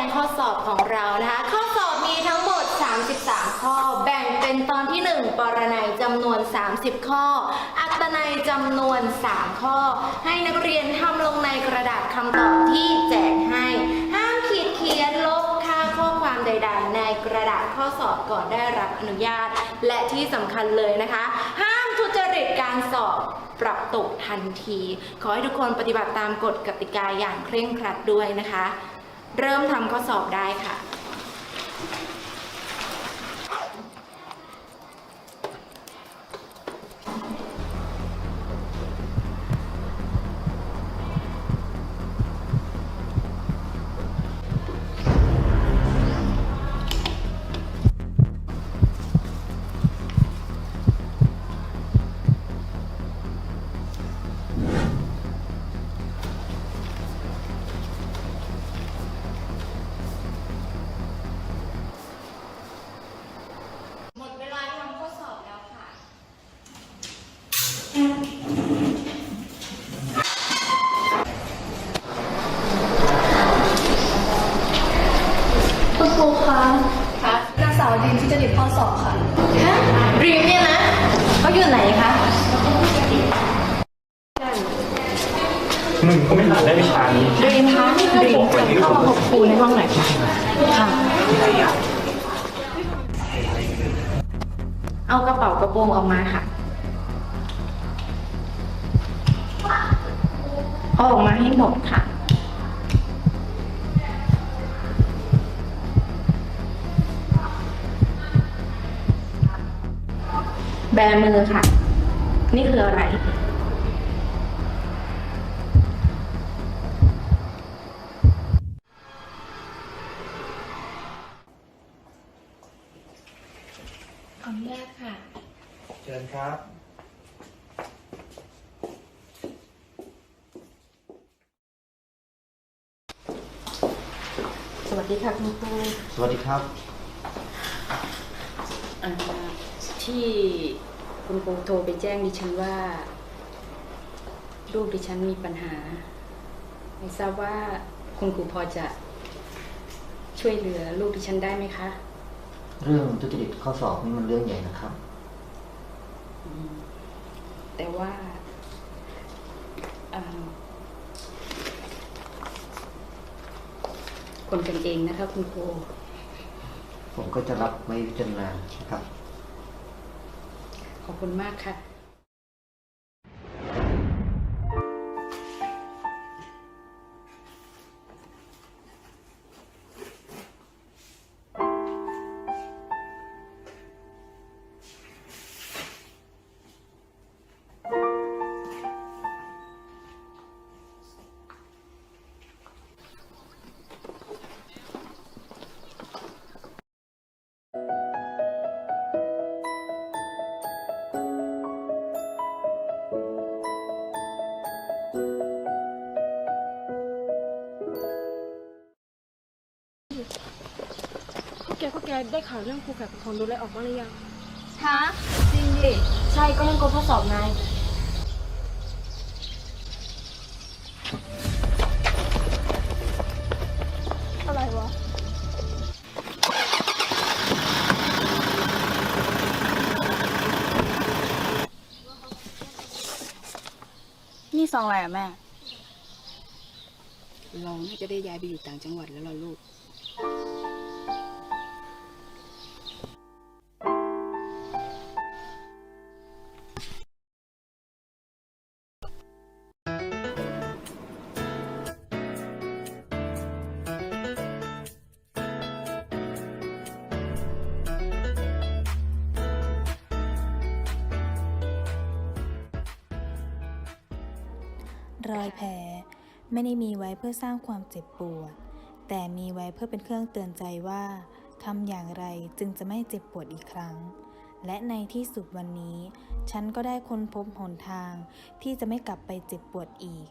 งข้อสอบของเรานะคะ ข้อสอบมีทั้งหมด 33 ข้อ แบ่งเป็นตอนที่ 1 ปรนัยจำนวน 30 ข้อ อัตนัยจำนวน 3 ข้อ ให้นักเรียนทำลงในกระดาษคำตอบที่แจกให้ ห้ามขีดเขียนลบค่าข้อความใด ๆ ในกระดาษข้อสอบก่อนได้รับอนุญาต และที่สำคัญเลยนะคะ ห้ามทุจริตการสอบปรับตกทันที ขอให้ทุกคนปฏิบัติตามกฎกติกาอย่างเคร่งครัดด้วยนะคะ เริ่มทำข้อสอบได้ค่ะ นางสาวดินที่จะดิบข้อสอบค่ะรีมเนี่ยนะเขาอยู่ไหนคะมึงก็ไม่หาได้วิชานี้รีมคะรีมเข้ามาพบครูในห้องหน่อยค่ะค่ะเอากระเป๋ากระโปรงออกมาค่ะเอาออกมาให้หมดค่ะ แบมือค่ะ นี่คืออะไร ขออนุญาตค่ะ เชิญครับ สวัสดีค่ะคุณครูสวัสดีครับ อ่า ที่คุณครูโทรไปแจ้งดิฉันว่า ลูกดิฉันมีปัญหา ไม่ทราบว่าคุณครูพอจะช่วยเหลือลูกดิฉันได้ไหมคะ เรื่องทุจริตข้อสอบนี่มันเรื่องใหญ่นะครับ แต่ว่าอ่าคนกันเองนะคะคุณครูผมก็จะรับไว้พิจารณานะครับ ขอบคุณมากค่ะ พวกแกพวกแกได้ข่าวเรื่องครูแฝดของดูแลออกบ้างหรือยังฮะจริงดิใช่ก็เรื่องกบข้อสอบไงอะไรวะนี่ซองอะไรอะแม่ เราน่าจะได้ย้ายไปอยู่ต่างจังหวัดแล้วล่ะลูก รอยแผลไม่ได้มีไว้เพื่อสร้างความเจ็บปวด แต่มีไว้เพื่อเป็นเครื่องเตือนใจว่าทำอย่างไรจึงจะไม่เจ็บปวดอีกครั้ง และในที่สุดวันนี้ ฉันก็ได้ค้นพบหนทางที่จะไม่กลับไปเจ็บปวดอีก